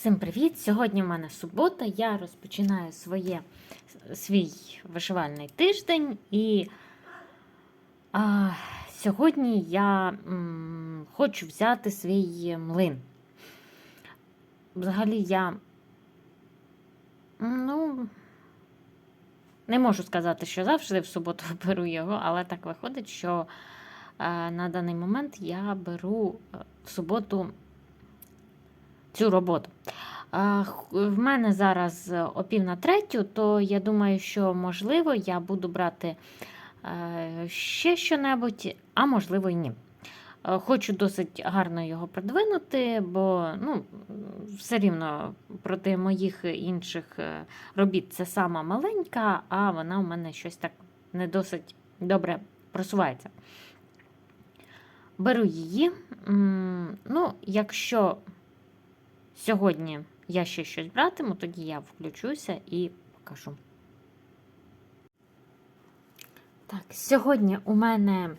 Всім привіт! Сьогодні в мене субота. Я розпочинаю своє, свій вишивальний тиждень, і а, сьогодні я м, хочу взяти свій млин. Взагалі я ну, не можу сказати, що завжди в суботу беру його, але так виходить, що е, на даний момент я беру е, в суботу цю роботу. В мене зараз о пів на третю, то я думаю, що можливо я буду брати е, ще що-небудь, а можливо і ні. Е, Хочу досить гарно його продвинути, бо ну, все рівно проти моїх інших е, робіт це сама маленька, а вона у мене щось так не досить добре просувається. Беру її. Ну, якщо Сьогодні я ще щось братиму, тоді я включуся і покажу. Так, сьогодні у мене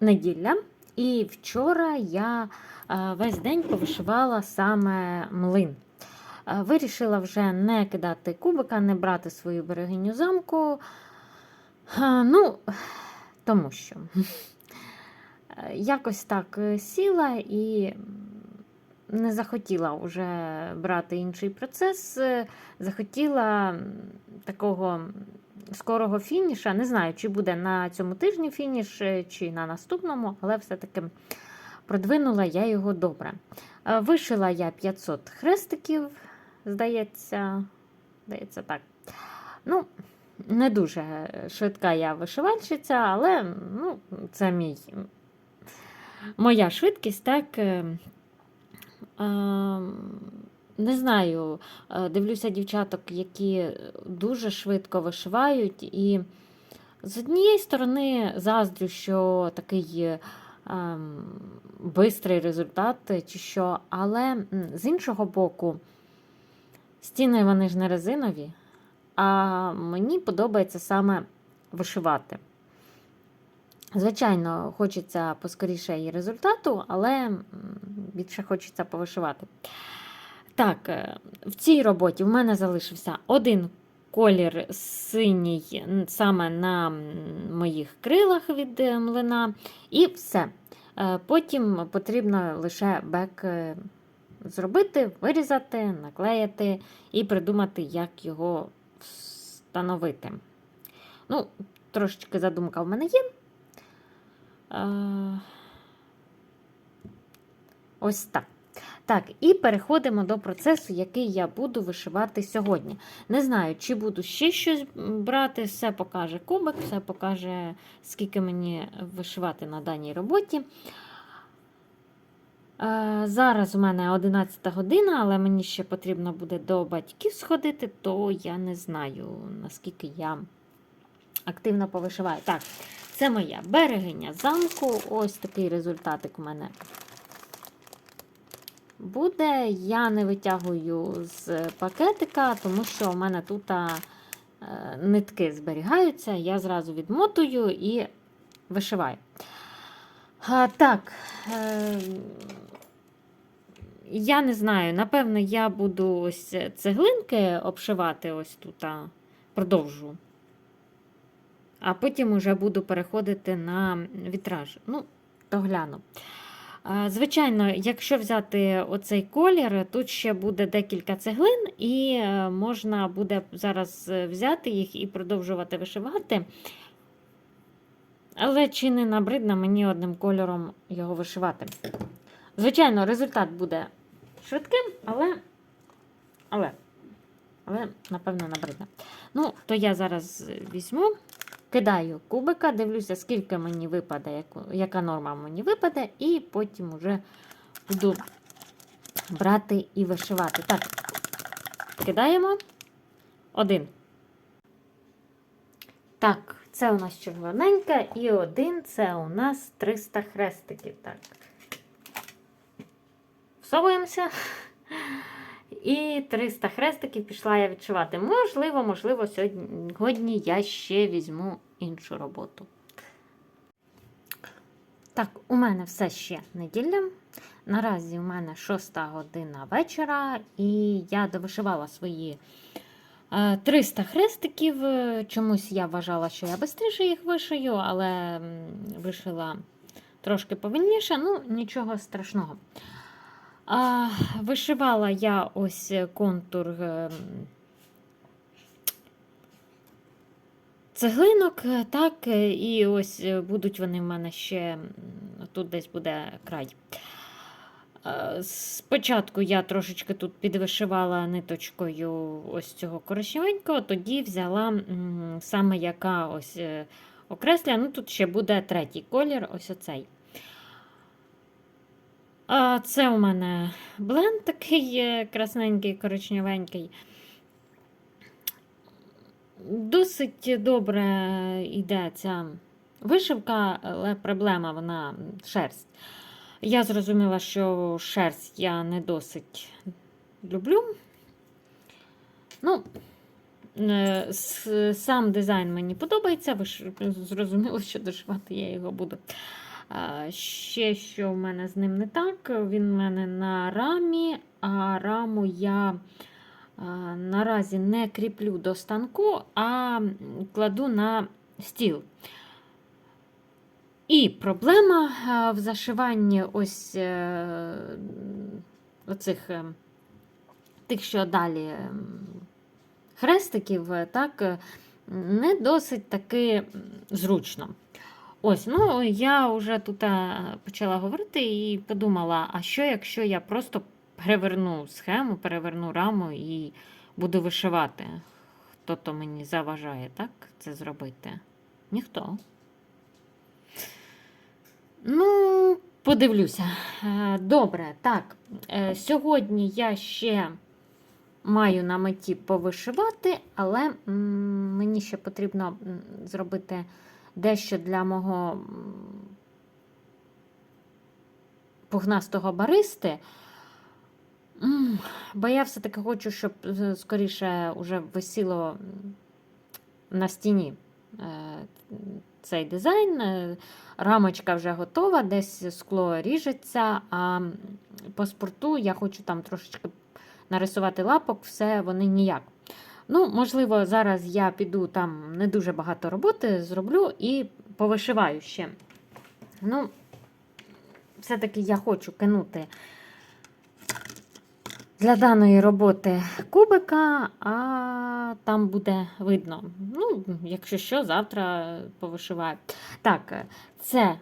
неділя, і вчора я е, весь день повишивала саме млин. Е, Вирішила вже не кидати кубика, не брати свою берегиню замку. Е, Ну, тому що якось так сіла і не захотіла вже брати інший процес, е, захотіла такого скорого фініша. Не знаю, чи буде на цьому тижні фініш, е, чи на наступному, але все-таки продвинула я його добре. Е, Вишила я 500 хрестиків, здається, здається так. Ну, не дуже швидка я вишивальщиця, але ну, це мій, моя швидкість, так. Ем, Не знаю, е, дивлюся дівчаток, які дуже швидко вишивають, і з однієї сторони заздрю, що такий ем, бистрий результат, чи що, але з іншого боку, стіни вони ж не резинові, а мені подобається саме вишивати. Звичайно, хочеться поскоріше її результату, але більше хочеться повишивати. Так, е, в цій роботі в мене залишився один колір синій саме на моїх крилах від е, млина, і все. Е, Потім потрібно лише бек зробити, вирізати, наклеїти і придумати, як його встановити. Ну, трошечки задумка в мене є. Е, Ось так. Так, і переходимо до процесу, який я буду вишивати сьогодні. Не знаю, чи буду ще щось брати, все покаже кубик, все покаже, скільки мені вишивати на даній роботі. Е, Зараз у мене 11 година, але мені ще потрібно буде до батьків сходити, то я не знаю, наскільки я активно повишиваю. Так, це моя берегиня замку. Ось такий результатик у мене буде. Я не витягую з пакетика, тому що у мене тут е, нитки зберігаються. Я зразу відмотую і вишиваю. А, так. Е, я не знаю, напевно, я буду ось цеглинки обшивати ось тут, продовжу. А потім уже буду переходити на вітраж. Ну, то гляну. Звичайно, якщо взяти оцей колір, тут ще буде декілька цеглин, і е, можна буде зараз взяти їх і продовжувати вишивати. Але чи не набридно мені одним кольором його вишивати? Звичайно, результат буде швидким, але, але, але напевно, набридно. Ну, то я зараз візьму. Кидаю кубика, дивлюся, скільки мені випаде, яка норма мені випаде, і потім вже буду брати і вишивати. Так, кидаємо один. Так, це у нас червоненька, і один це у нас 300 хрестиків. Так. Всовуємося. І 300 хрестиків пішла я відшивати. Можливо, можливо, сьогодні я ще візьму іншу роботу. Так, у мене все ще неділя. наразі у мене 6 година вечора, і я довишивала свої е, 300 хрестиків. Е, Чомусь я вважала, що я швидше їх вишию, але вишила трошки повільніше, ну нічого страшного. А, вишивала я ось контур е, цеглинок, е, так, е, і ось е, будуть вони в мене ще тут десь буде край. Е, Спочатку я трошечки тут підвишивала ниточкою ось цього коричневенького, тоді взяла саме яка ось е, окресля. Ну тут ще буде третій колір, ось оцей. Це у мене бленд такий е, красненький, коричневенький. Досить добре йде ця вишивка, але проблема вона шерсть. Я зрозуміла, що шерсть я не досить люблю. Ну, е, сам дизайн мені подобається, ви ж зрозуміли, що дошивати я його буду. Ще що в мене з ним не так, він в мене на рамі, а раму я наразі не кріплю до станку, а кладу на стіл. І проблема в зашиванні ось е, оцих е, тих, що далі хрестиків, е, так, не досить таки зручно. Ось, ну я вже тут е, почала говорити і подумала, а що, якщо я просто переверну схему, переверну раму і буду вишивати? Хто то мені заважає, так, це зробити? Ніхто. Ну, подивлюся. Е, Добре, так. е, Сьогодні я ще маю на меті повишивати, але мені ще потрібно зробити дещо для мого пухнастого баристи. Бо я все-таки хочу, щоб е, скоріше вже висіло на стіні е, цей дизайн. Е, Рамочка вже готова, десь скло ріжеться, а по спорту я хочу там трошечки нарисувати лапок, все вони ніяк. Ну, можливо, зараз я піду там не дуже багато роботи зроблю і повишиваю ще. Ну, все-таки я хочу кинути для даної роботи кубика, а там буде видно. Ну, якщо що, завтра повишиваю. Так, це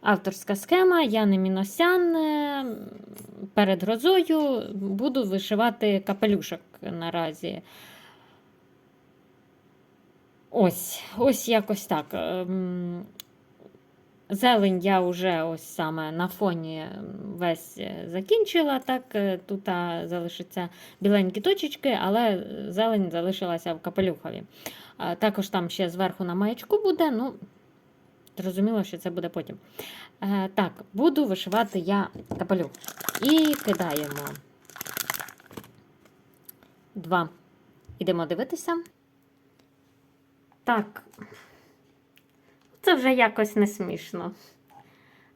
авторська схема, я не міносян. Е, Перед грозою буду вишивати капелюшок наразі. Ось, ось якось так. Ем, Зелень я вже ось саме на фоні весь закінчила. Так, е, тут залишаться біленькі точечки, але зелень залишилася в капелюхові. Також там ще зверху на маячку буде. ну, Зрозуміло, що це буде потім. Е, Так, буду вишивати я капелюх. І кидаємо два. Ідемо дивитися. Так. Це вже якось не смішно.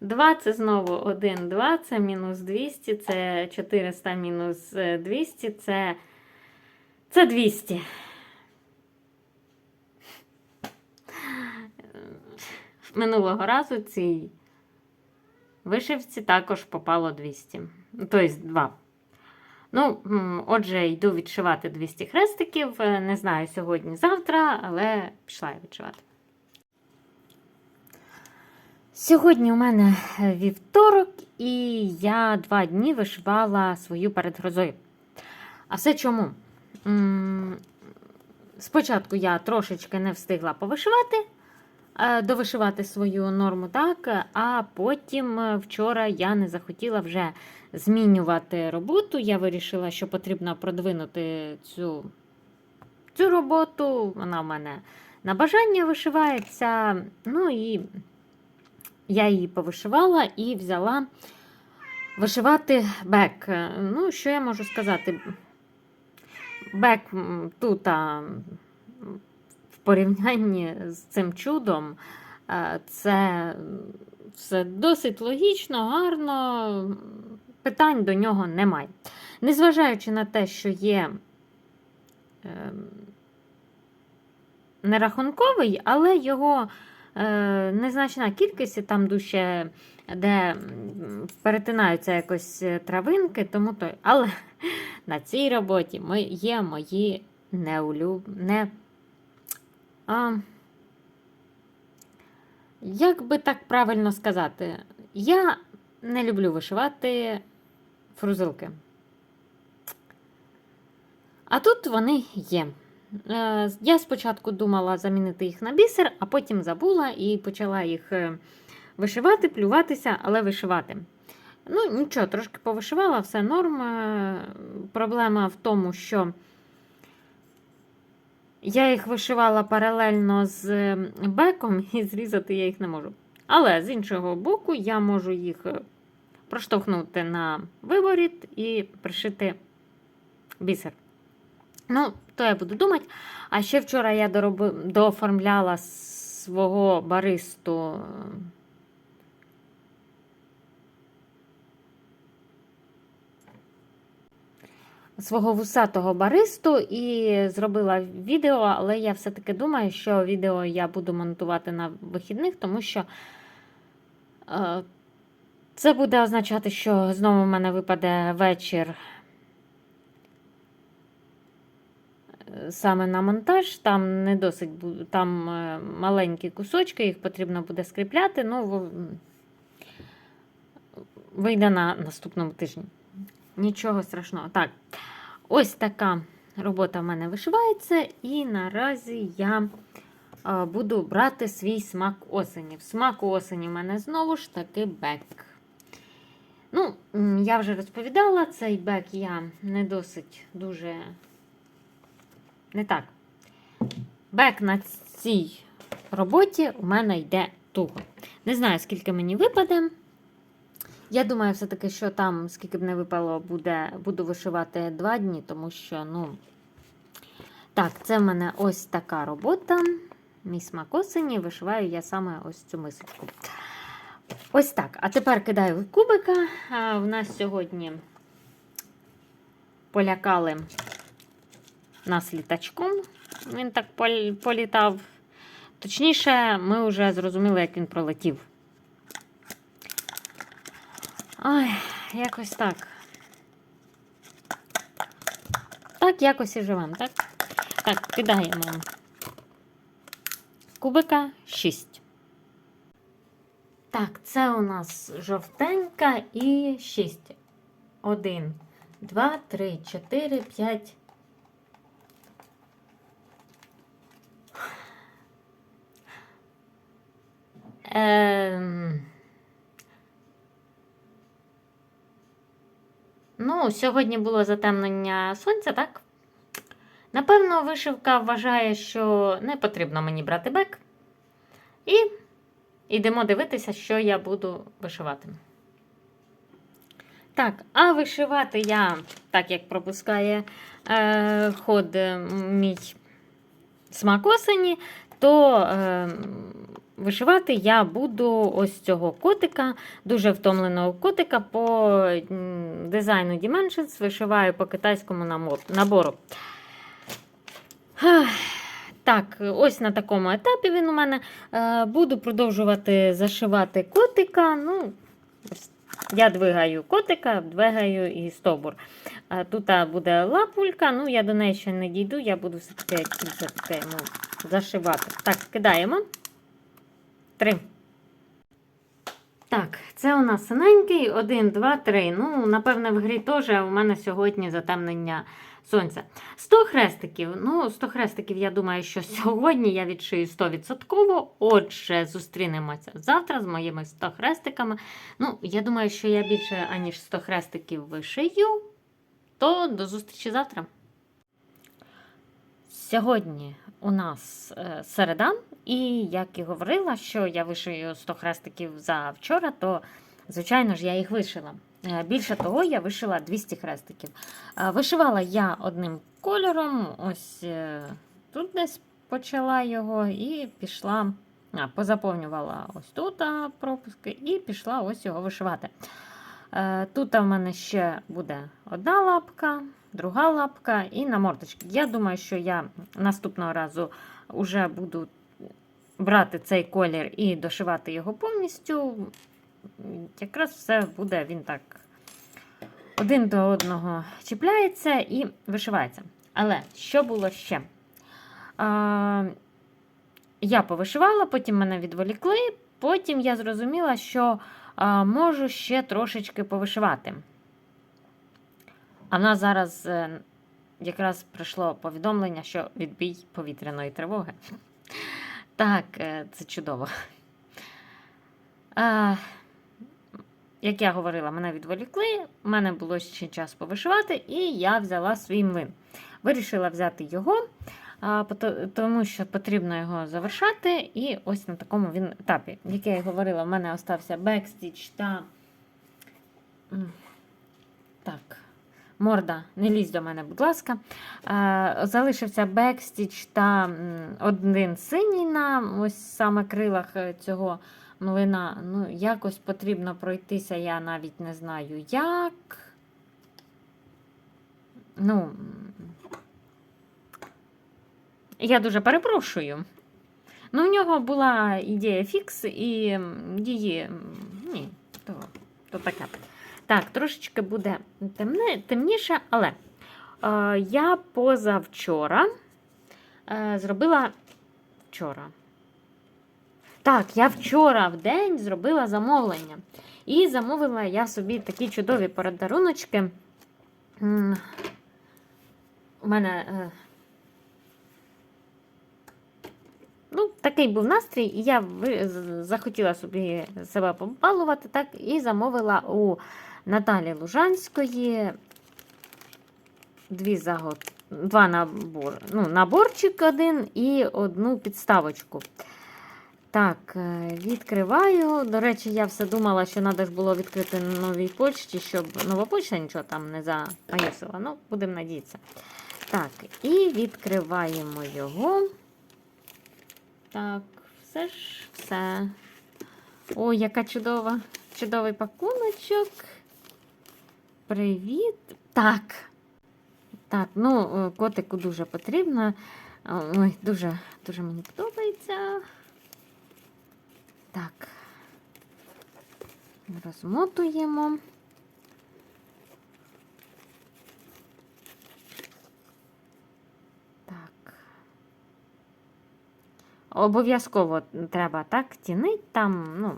2 це знову 1, 2, це мінус 200, це 400 мінус е, 200, це, це 200. Минулого разу цій вишивці також попало 200. Тобто 2. Ну, отже, йду відшивати 200 хрестиків. Е, Не знаю сьогодні-завтра, але пішла я відшивати. Сьогодні у мене е, вівторок, і я два дні вишивала свою перед грозою. А все чому? Спочатку я трошечки не встигла повишивати, довишивати свою норму, так, а потім е, вчора я не захотіла вже змінювати роботу. Я вирішила, що потрібно продвинути цю, цю роботу. Вона в мене на бажання вишивається. Ну і я її повишивала і взяла вишивати бек. Ну, що я можу сказати? Бек тут порівнянні з цим чудом, е, це все досить логічно, гарно, питань до нього немає. Незважаючи на те, що є ем, нерахунковий, але його е, незначна кількість, там душе, де перетинаються якось е, травинки, тому той. Але на цій роботі ми, є мої неулюб... не, а, як би так правильно сказати, я не люблю вишивати фрузилки. А тут вони є. Е, Я спочатку думала замінити їх на бісер, а потім забула і почала їх е, вишивати, плюватися, але вишивати. Ну, нічого, трошки повишивала, все норм. Е, Проблема в тому, що я їх вишивала паралельно з е, беком, і зрізати я їх не можу. Але з іншого боку, я можу їх е, проштовхнути на виворіт і пришити бісер. Ну, то я буду думати. А ще вчора я дооформляла свого баристу. Свого вусатого баристу і зробила відео, але я все-таки думаю, що відео я буду монтувати на вихідних, тому що е, це буде означати, що знову в мене випаде вечір е, саме на монтаж. Там не досить там е, маленькі кусочки, їх потрібно буде скріпляти. Ну, вийде на наступному тижні. Нічого страшного. Так, ось така робота в мене вишивається, і наразі я е, буду брати свій смак осені. В смаку осені в мене знову ж таки бек. Ну, я вже розповідала, цей бек я не досить дуже. Не так. Бек на цій роботі у мене йде туго. Не знаю, скільки мені випаде. Я думаю, все-таки, що там, скільки б не випало, буде, буду вишивати два дні, тому що, ну. Так, це в мене ось така робота. Мій смак осені. Вишиваю я саме ось цю мисочку. Ось так. А тепер кидаю кубика. А, в нас сьогодні полякали нас літачком. Він так пол- політав. Точніше, ми вже зрозуміли, як він пролетів. Ой, якось так. Так, якось і живемо, так? Так, кидаємо кубика 6. Так, це у нас жовтенька і 6. 1, 2, 3, 4, 5. Ем... Ну, сьогодні було затемнення сонця, так? Напевно, вишивка вважає, що не потрібно мені брати бек. І йдемо дивитися, що я буду вишивати. Так, а вишивати я, так як пропускає е, ход мій смак осені, то е, вишивати я буду ось цього котика, дуже втомленого котика по дизайну Dimensions, вишиваю по китайському набору. Так, ось на такому етапі він у мене. Е, Буду продовжувати зашивати котика. Ну, я двигаю котика, двигаю і стовбур. Е, Тут буде лапулька, ну я до неї ще не дійду, я буду все-таки йому зашивати. Так, кидаємо. Три. Так, це у нас синенький. Один, два, три. Ну, напевне, в грі теж у мене сьогодні затемнення сонця. 100 хрестиків. Ну, 100 хрестиків, я думаю, що сьогодні я відшию 100%. Отже, зустрінемося завтра з моїми 100 хрестиками. Ну, я думаю, що я більше, аніж 100 хрестиків вишию. То до зустрічі завтра. Сьогодні у нас е, середа, і як і говорила, що я вишию 100 хрестиків за вчора, то, звичайно ж, я їх вишила. Е, Більше того, я вишила 200 хрестиків. Е, Вишивала я одним кольором, ось тут десь почала його і пішла А, позаповнювала ось тут пропуски і пішла ось його вишивати. Тут в мене ще буде одна лапка, друга лапка і на мордочки. Я думаю, що я наступного разу вже буду брати цей колір і дошивати його повністю. Якраз все буде він так один до одного чіпляється і вишивається. Але що було ще? А, я повишивала, потім мене відволікли, потім я зрозуміла, що а, можу ще трошечки повишивати. А в нас зараз е, якраз прийшло повідомлення, що відбій повітряної тривоги. Так, е, це чудово. Як я говорила, мене відволікли, в мене було ще час повишивати, і я взяла свій млин. Вирішила взяти його, тому що потрібно його завершати. І ось на такому він етапі. Як я і говорила, в мене остався бекстіч та. Так. Морда, не лізь до мене, будь ласка. Е, залишився бекстіч та один синій на ось саме крилах е, цього млина. Ну, якось потрібно пройтися, я навіть не знаю як. Ну, я дуже перепрошую. Ну, в нього була ідея фікс, і її. Ні, то, то таке. Так, трошечки буде темне, темніше, але е, я позавчора е, зробила вчора. Так, я вчора в день зробила замовлення. І замовила я собі такі чудові подаруночки. У мене. е, Ну, такий був настрій, і я захотіла собі себе побалувати, так, і замовила у Наталі Лужанської дві загот... два набор... ну, наборчик один і одну підставочку. Так, е, відкриваю. До речі, я все думала, що треба ж було відкрити на новій почті, щоб нова почта нічого там не замаїсила. Ну, будемо надіятися. Так, і відкриваємо його. Так, все ж все. Ой, яка чудова, чудовий пакуночок. Привіт. Так. Так, ну, е, котику дуже потрібно. Ой, дуже, дуже мені подобається. Так. Розмотуємо. Так. Обов'язково треба так тінить там, ну.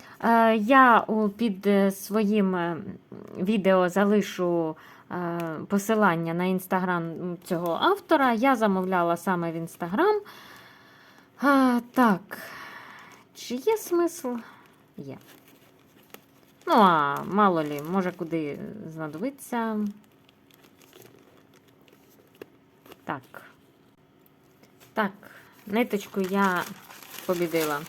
Е, Я під е, своїм е, відео залишу е, посилання на інстаграм цього автора. Я замовляла саме в інстаграм. Так, чи є смисл? Є. Ну, а мало лі, може куди знадобиться. Так. Так, ниточку я побідила.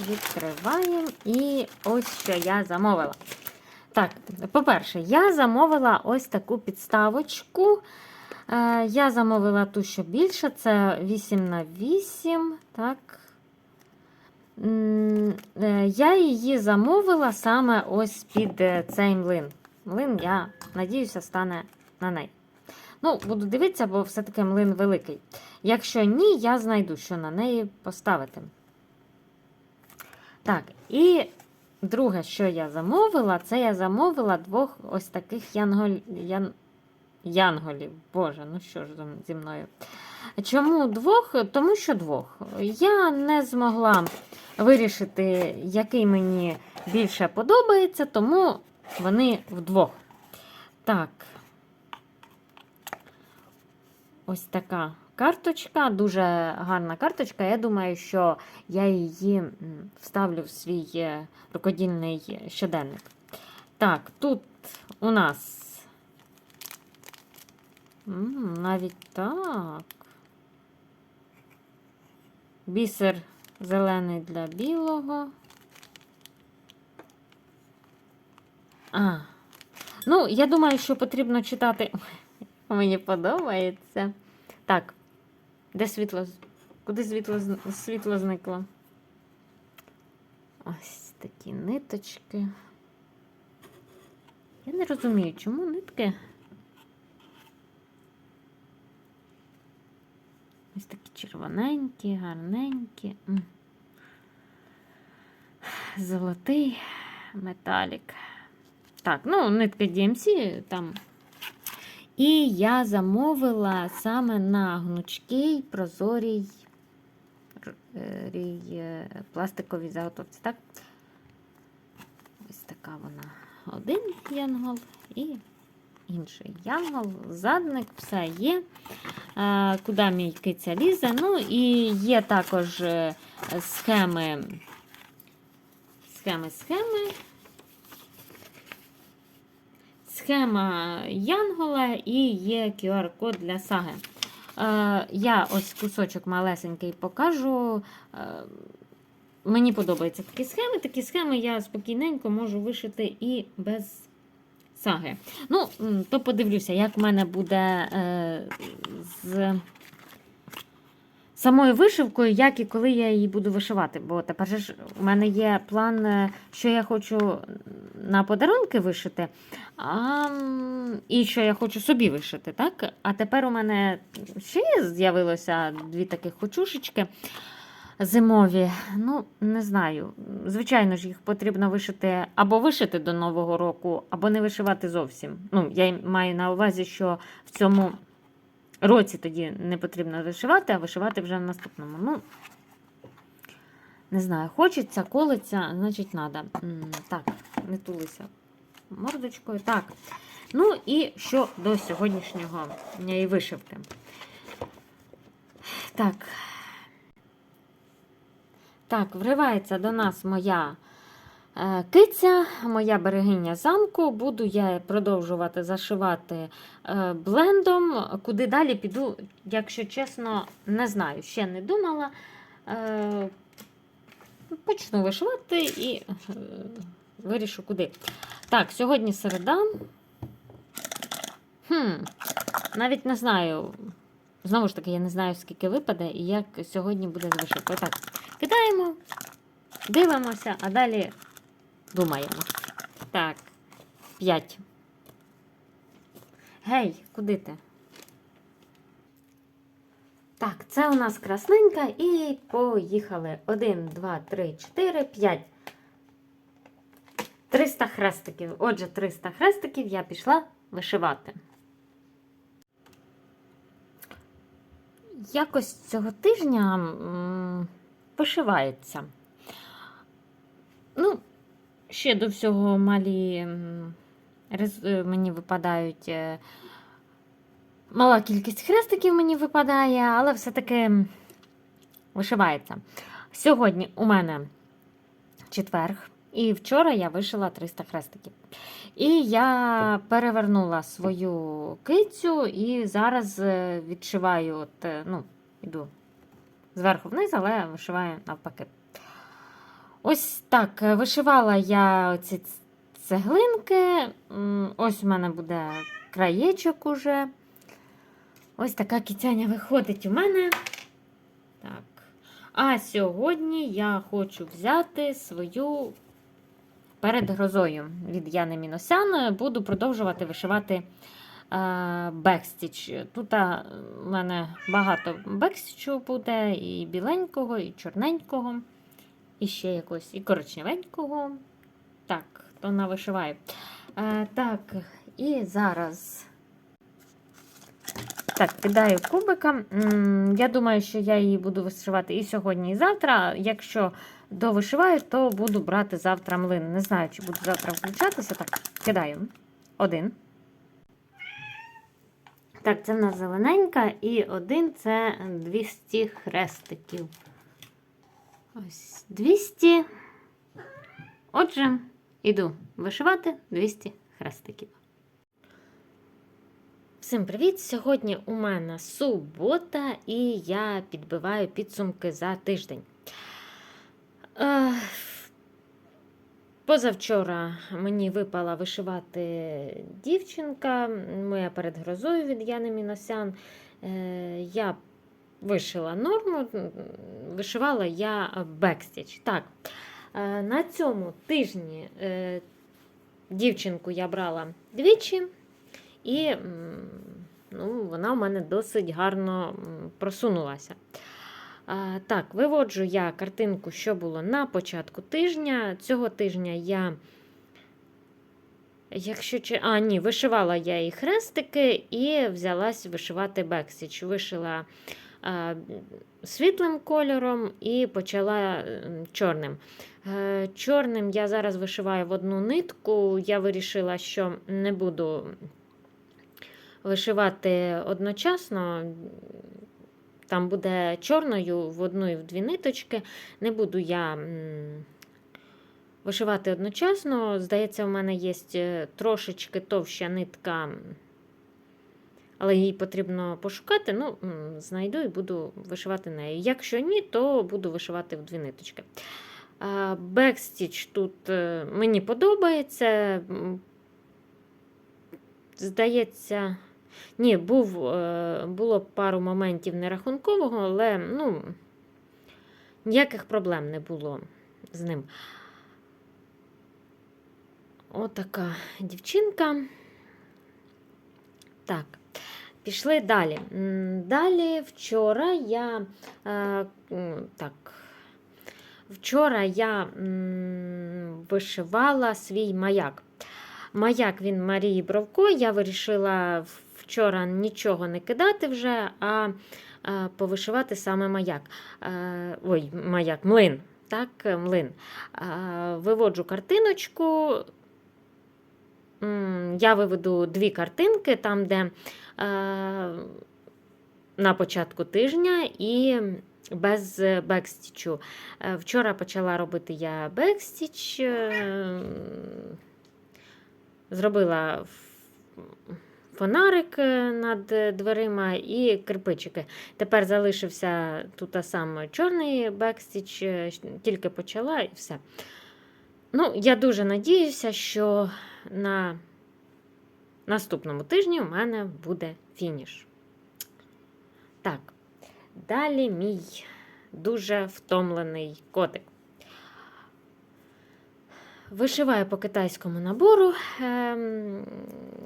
Відкриваємо. І ось що я замовила. Так, по-перше, я замовила ось таку підставочку. Е, я замовила ту, що більше, це 8 на 8 Так. Е, Я її замовила саме ось під е, цей млин. Млин, я надіюся, стане на неї. Ну, буду дивитися, бо все-таки млин великий. Якщо ні, я знайду, що на неї поставити. Так, і друге, що я замовила, це я замовила двох ось таких янгол... ян... янголів. Боже, ну що ж зі мною? Чому двох? Тому що двох. Я не змогла вирішити, який мені більше подобається, тому вони вдвох. Так. Ось така карточка, дуже гарна карточка. Я думаю, що я її вставлю в свій е, рукодільний щоденник. Так, тут у нас навіть так. Бісер зелений для білого. А. Ну, я думаю, що потрібно читати. Мені подобається. Так. Де світло? Куди світло, світло зникло? Ось такі ниточки. Я не розумію, чому нитки. Ось такі червоненькі, гарненькі. Золотий металік. Так, ну, нитки DMC там. І я замовила саме на гнучкий прозорій е, е, пластиковій заготовці. Так? Ось така вона. Один янгол і інший янгол, задник, все є. Куди мій киця лізе. Ну і є також е, схеми, схеми, схеми. Схема Янгола і є QR-код для саги. Е, я ось кусочок малесенький покажу. Е, мені подобаються такі схеми. Такі схеми я спокійненько можу вишити і без саги. Ну, то подивлюся, як в мене буде е, з самою вишивкою, як і коли я її буду вишивати. Бо тепер ж у мене є план, е, що я хочу на подарунки вишити, а, і що я хочу собі вишити. так? А тепер у мене ще з'явилося дві таких хочушечки зимові. Ну, не знаю. Звичайно ж, їх потрібно вишити або вишити до Нового року, або не вишивати зовсім. Ну, я маю на увазі, що в цьому році тоді не потрібно вишивати, а вишивати вже в наступному. Ну, не знаю, хочеться, колиться, значить, треба. Так, не тулися мордочкою. Так. Ну і що до сьогоднішнього дня вишивки. Так. Так, вривається до нас моя киця, моя берегиня замку. Буду я продовжувати зашивати е, блендом. Куди далі піду, якщо чесно, не знаю. Ще не думала. Е, почну вишивати і е, вирішу куди. Так, сьогодні середа. Хм, навіть не знаю. Знову ж таки, я не знаю, скільки випаде і як сьогодні буде з. Так, кидаємо, дивимося, а далі думаємо. Так, 5. Гей, куди ти? Так, це у нас красненька і поїхали. 1, 2, 3, 4, 5. 300 хрестиків. Отже, 300 хрестиків я пішла вишивати. Якось цього тижня м, вишивається. Ну, ще до всього малі е, мені випадають. е, Мала кількість хрестиків мені випадає, але все-таки вишивається. Сьогодні у мене четверг, і вчора я вишила 300 хрестиків. І я перевернула свою кицю і зараз е, відшиваю, от, ну, іду зверху вниз, але вишиваю навпаки. Ось так, е, вишивала я ці цеглинки. Ось у мене буде краєчок уже. Ось така кицяня виходить у мене. Так. А сьогодні я хочу взяти свою перед грозою від Яни Міносян. Буду продовжувати вишивати е, бекстіч. Тут е, у мене багато бекстічу буде, і біленького, і чорненького, і ще якось, і коричневенького. Так, то навишиваю. Е, так, і зараз. Так, кидаю кубика. Я думаю, що я її буду вишивати і сьогодні, і завтра. Якщо довишиваю, то буду брати завтра млин. Не знаю, чи буду завтра включатися. Так, кидаю. Один. Так, це в нас зелененька, і один це 200 хрестиків. Ось 200. Отже, іду вишивати 200 хрестиків. Всім привіт! Сьогодні у мене субота, і я підбиваю підсумки за тиждень. Е, Позавчора мені випала вишивати дівчинка, моя перед грозою від Яни Міносян. Е, Я вишила норму, вишивала я бекстіч. Так, е, на цьому тижні е, дівчинку я брала двічі, і ну, вона у мене досить гарно просунулася. Так, виводжу я картинку, що було на початку тижня. Цього тижня я, якщо. А, ні, вишивала я і хрестики, і взялась вишивати бексіч. Вишила світлим кольором і почала чорним. Е, Чорним я зараз вишиваю в одну нитку. Я вирішила, що не буду вишивати одночасно. Там буде чорною в одну і в дві ниточки. Не буду я вишивати одночасно. Здається, у мене є е, трошечки товща нитка, але її потрібно пошукати. Ну, знайду і буду вишивати нею. Якщо ні, то буду вишивати в дві ниточки. Бекстіч тут е, мені подобається. Здається, ні, був, е, було пару моментів нерахункового, але ну, ніяких проблем не було з ним. Отака дівчинка. Так, пішли далі. Далі вчора я. е, Так, вчора я вишивала свій маяк. Маяк він Марії Бровко. Я вирішила вчора нічого не кидати вже, а е, повишивати саме маяк. Е, Ой, маяк, млин. Так, млин. Виводжу картиночку. Я виведу дві картинки, там, де е, на початку тижня і без бекстічу. Е, Вчора почала робити я бекстіч. е, Зробила фонарик е, над дверима і кирпичики. Тепер залишився тут сам чорний бекстіч, е, тільки почала і все. Ну, я дуже надіюся, що на наступному тижні у мене буде фініш. Так, далі мій дуже втомлений котик. Вишиваю по китайському набору. Ем,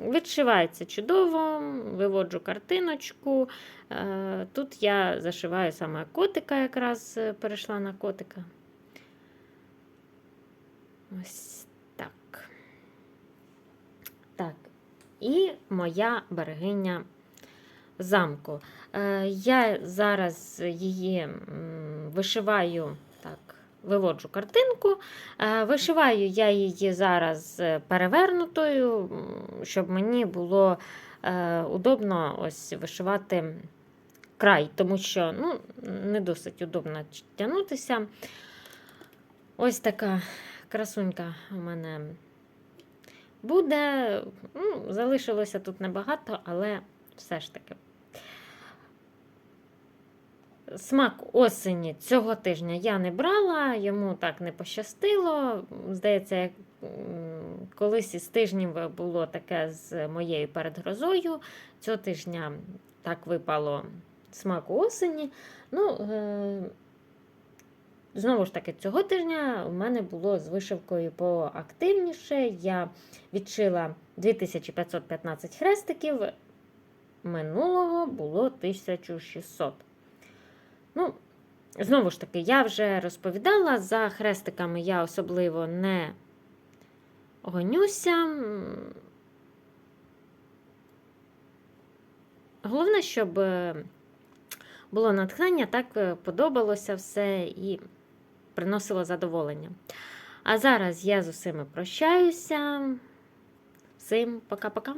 Відшивається чудово, виводжу картиночку. Е, Тут я зашиваю саме котика, якраз е, перейшла на котика. Ось так. Так. І моя берегиня замку. Е, Я зараз її вишиваю так. Виводжу картинку, Е, вишиваю я її зараз е, перевернутою, щоб мені було удобно ось вишивати край, тому що ну, не досить удобно тягнутися. Ось така красунька у мене буде. Ну, залишилося тут небагато, але все ж таки. Смак осені цього тижня я не брала, йому так не пощастило. Здається, колись із тижнів було таке з моєю передгрозою. Цього тижня так випало смак осені. Ну, е, знову ж таки, цього тижня у мене було з вишивкою поактивніше. Я відшила 2515 хрестиків, минулого було 1600. Ну, знову ж таки, я вже розповідала, за хрестиками я особливо не гонюся. Головне, щоб е, було натхнення, так е, подобалося все і приносило задоволення. А зараз я з усіма прощаюся. Всім пока-пока.